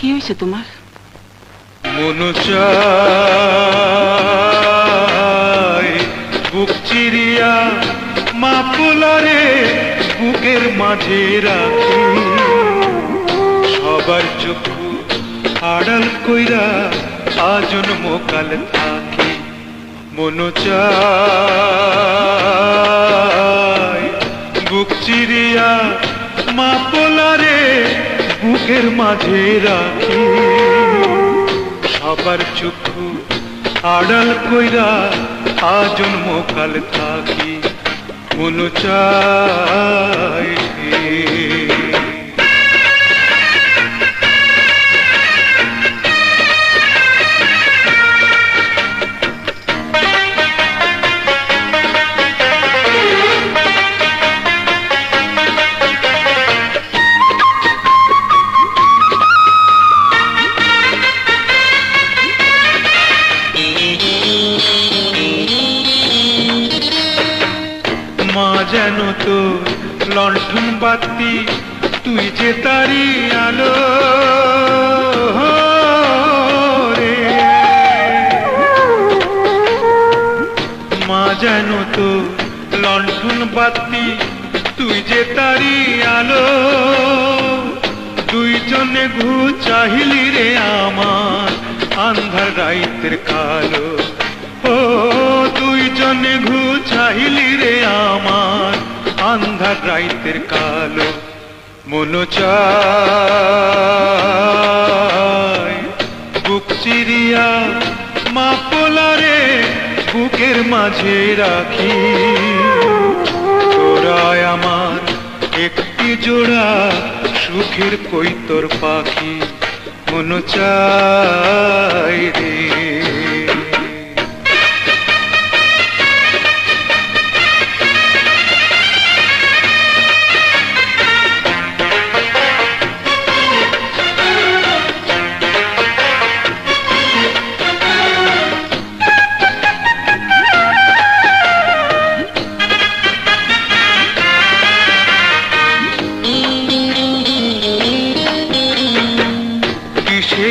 কি হয়েছে তোমার? বুক চিরিয়া মা পোলারে বুকের মাঝে রাখি। সবার চক্ষু আড়াল কইরা আজন মোকাল থাকি। মন বুকের মাঝে রাখি। সবার চক্ষু আড়াল কইরা আজন মোকাল থাকি। মন চায় যেন তো লণ্ঠন বাতি তুই যে তারি আলো। মা যেন তো লণ্ঠন বাতি তুই যে তারি আলো। দুইজনে ঘু চাহিলি রে আমার আন্ধার রাইতের কালো। ও দুইজনে ঘু চাহিলি রে আমার। আন্ধার রাইতের কালো মন বুক চিরিয়া মা পোলারে বুকের মাঝে রাখি। তোরায় আমার একটি জোড়া সুখের কৈতর পাখি। মন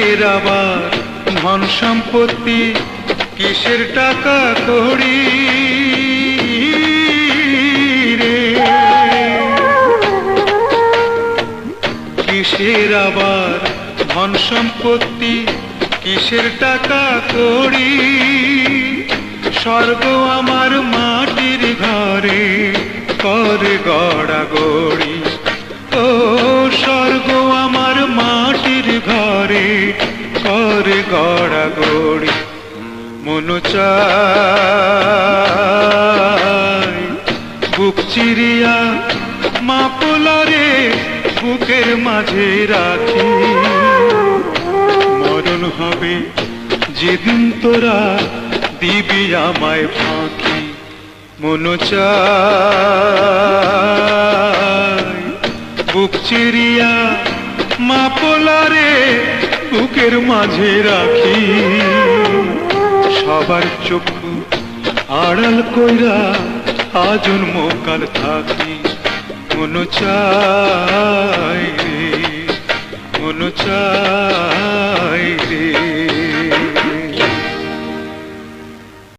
কিসের আবার ধন সম্পত্তি, কিসের টাকা কড়ি কিসের আবার ধন সম্পত্তি, কিসের টাকা কড়ি? স্বর্গ আমার মাটির ঘরে, করে গড়া গড়ি করে গড়া গড়ি চায় বুক চিরিয়া মা পোলারে বুকের মাঝে রাখি। মরণ হবে যেদিন তোরা দিবি আমায় ফাঁকি। মন চায় বুক চিরিয়া মা পোলারে বুকের মাঝে রাখি। সবার চক্ষু আড়াল কইরা আজন মোকাল থাকি। মন চাই রে রে